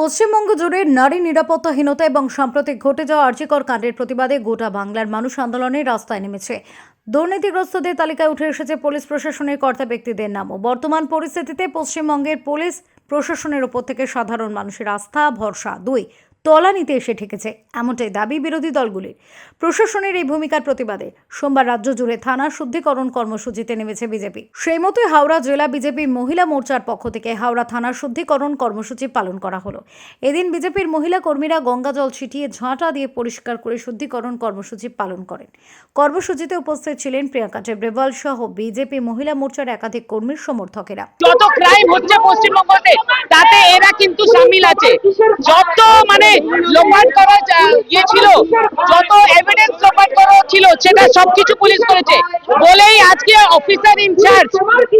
পশ্চিমবঙ্গ জুড়ে নারী নিরাপত্তাহীনতা এবং সাম্প্রতিক ঘটে যাওয়া আর্যিকর কাণ্ডের প্রতিবাদে গোটা বাংলার মানুষ আন্দোলনে রাস্তায় নেমেছে। দুর্নীতিগ্রস্তদের তালিকায় উঠে এসেছে পুলিশ প্রশাসনের কর্তা ব্যক্তিদের নামও। বর্তমান পরিস্থিতিতে পশ্চিমবঙ্গের পুলিশ প্রশাসনের ওপর থেকে সাধারণ মানুষের আস্থা, ভরসা। দুই তলানিতে এসে ঠেকেছে, এমনটাই দাবি বিরোধী দলগুলির। প্রশাসনের এই ভূমিকার প্রতিবাদে সোমবার রাজ্য জুড়ে থানা শুদ্ধিকরণ কর্মসূচিতে নেমেছে বিজেপি। সেই মতোই হাওড়া জেলা বিজেপি মহিলা মোর্চার পক্ষ থেকে হাওড়া থানার শুদ্ধিকরণ কর্মসূচি পালন করা হলো। এদিন বিজেপির মহিলা কর্মীরা গঙ্গা জল ছিটিয়ে ঝাঁটা দিয়ে পরিষ্কার করে শুদ্ধিকরণ কর্মসূচি পালন করেন। কর্মসূচিতে উপস্থিত ছিলেন প্রিয়াঙ্কা টেব্রেওয়াল সহ বিজেপি মহিলা মোর্চার একাধিক কর্মীর সমর্থকেরা। এরা কিন্তু সামিল আছে। যত মানে লোপাট করা ইয়ে ছিল, যত এভিডেন্স লোপাট করা ছিল, সেটা সবকিছু পুলিশ করেছে। বলেই আজকে অফিসার ইনচার্জ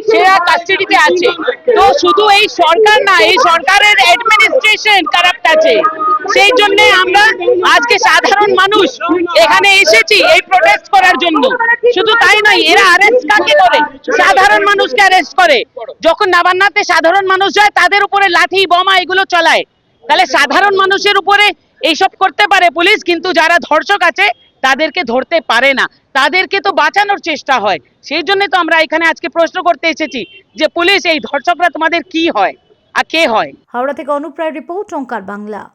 সেরা কাস্টাডিতে আছে। তো শুধু এই সরকার না, এই সরকারের অ্যাডমিনিস্ট্রেশন কারাপ্ট আছে। সেই জন্য আমরা আজকে সাধারণ মানুষ এখানে এসেছি এই প্রোটেস্ট করার জন্য। শুধু তাই নয়, এরা অ্যারেস্ট কাকে করে? সাধারণ মানুষকে অ্যারেস্ট করে। যখন নবান্নাতে সাধারণ মানুষ যায়, তাদের উপরে লাঠি, বোমা এগুলো চলায়। তাহলে সাধারণ মানুষের উপরে এইসব করতে পারে পুলিশ, কিন্তু যারা ধর্ষক আছে, তাদেরকে ধরতে পারে না। তাদেরকে তো বাঁচানোর চেষ্টা হয়। সেই জন্য তো আমরা এখানে আজকে প্রশ্ন করতে এসেছি যে, পুলিশ এই ধর্ষকরা তোমাদের কি হয়? আর কে হয়? হাওড়া থেকে অনুপ্রায় রিপোর্ট টঙ্কার বাংলা।